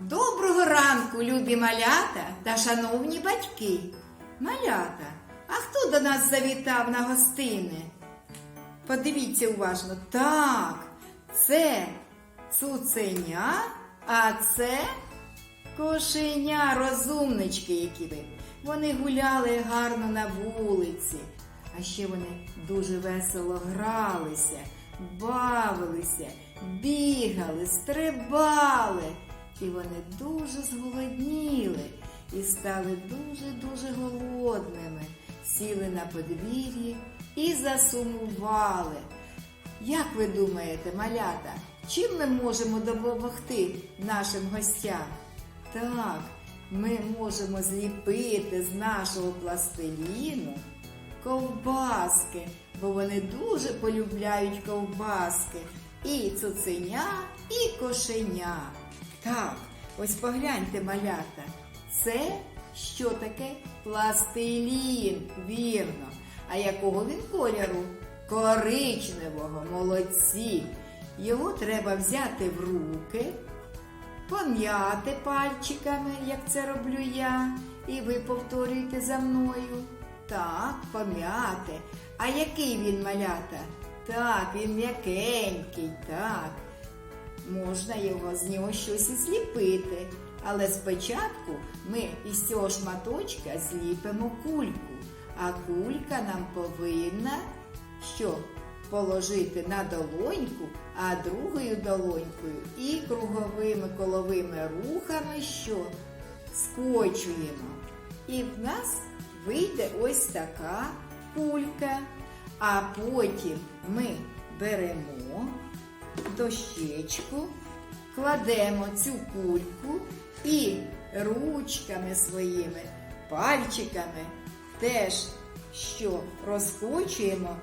Доброго ранку, любі малята та шановні батьки. Малята, а хто до нас завітав на гостини? Подивіться уважно. Так, це цуценя, а це кошеня, розумнички, які ви. Вони гуляли гарно на вулиці, а ще вони дуже весело гралися, бавилися, бігали, стрибали. І вони дуже зголодніли і стали дуже-дуже голодними, сіли на подвір'ї і засумували. Як ви думаєте, малята, чим ми можемо допомогти нашим гостям? Так, ми можемо зліпити з нашого пластиліну ковбаски, бо вони дуже полюбляють ковбаски. І цуценя, і кошеня. Так, ось погляньте, малята. Це що таке пластилін, вірно. А якого він кольору? Коричневого, молодці. Його треба взяти в руки, пом'яти пальчиками, як це роблю я. І ви повторюєте за мною. Так, пом'яти. А який він малята? Так, він м'якенький, так. Можна його з нього щось і зліпити. Але спочатку ми із цього шматочка зліпимо кульку. А кулька нам повинна що? Положити на долоньку, а другою долонькою і круговими коловими рухами що? Скочуємо. І в нас вийде ось така кулька. А потім ми беремо дощечку, кладемо цю кульку і ручками своїми, пальчиками теж що розкочуємо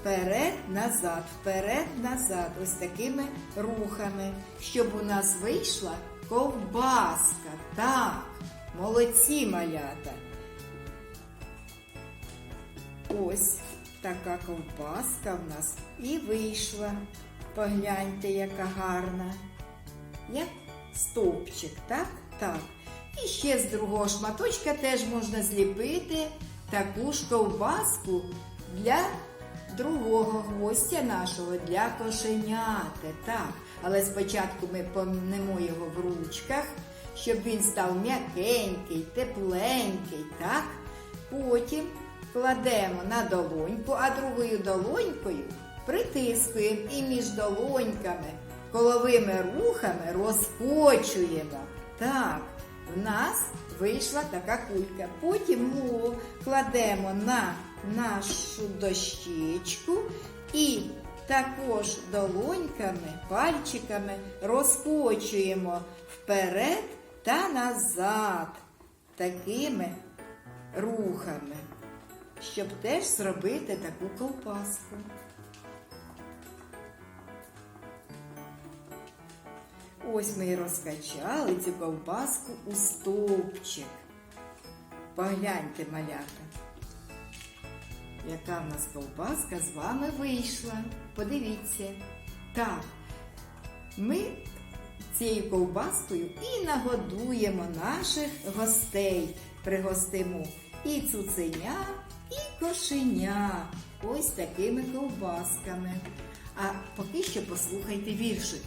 вперед-назад, вперед-назад, ось такими рухами, щоб у нас вийшла ковбаска. Так, молодці малята. Ось така ковбаска в нас і вийшла. Погляньте, яка гарна. Як стовпчик, так? Так. І ще з другого шматочка теж можна зліпити таку ж ковбаску для другого гостя нашого, для кошеняти. Так. Але спочатку ми помнемо його в ручках, щоб він став м'якенький, тепленький, так? Потім кладемо на долоньку, а другою долонькою притискуємо і між долоньками коловими рухами розкочуємо. Так, в нас вийшла така кулька. Потім його кладемо на нашу дощечку і також долоньками, пальчиками розкочуємо вперед та назад такими рухами, щоб теж зробити таку ковбаску. Ось ми і розкачали цю ковбаску у стовпчик. Погляньте, малята, яка в нас ковбаска з вами вийшла. Подивіться. Так, ми цією ковбаскою і нагодуємо наших гостей. Пригостимо і цуценя, і кошеня. Ось такими ковбасками. А поки що послухайте віршик.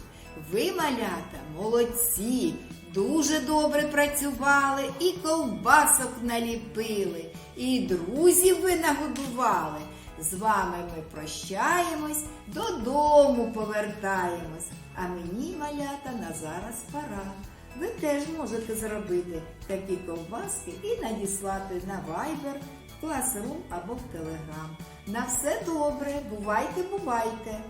Ви, малята, молодці, дуже добре працювали і ковбасок наліпили, і друзів ви нагодували. З вами ми прощаємось, додому повертаємось. А мені, малята, на зараз пора. Ви теж можете зробити такі ковбаски і надіслати на Viber, в Classroom або в Telegram. На все добре, бувайте, бувайте!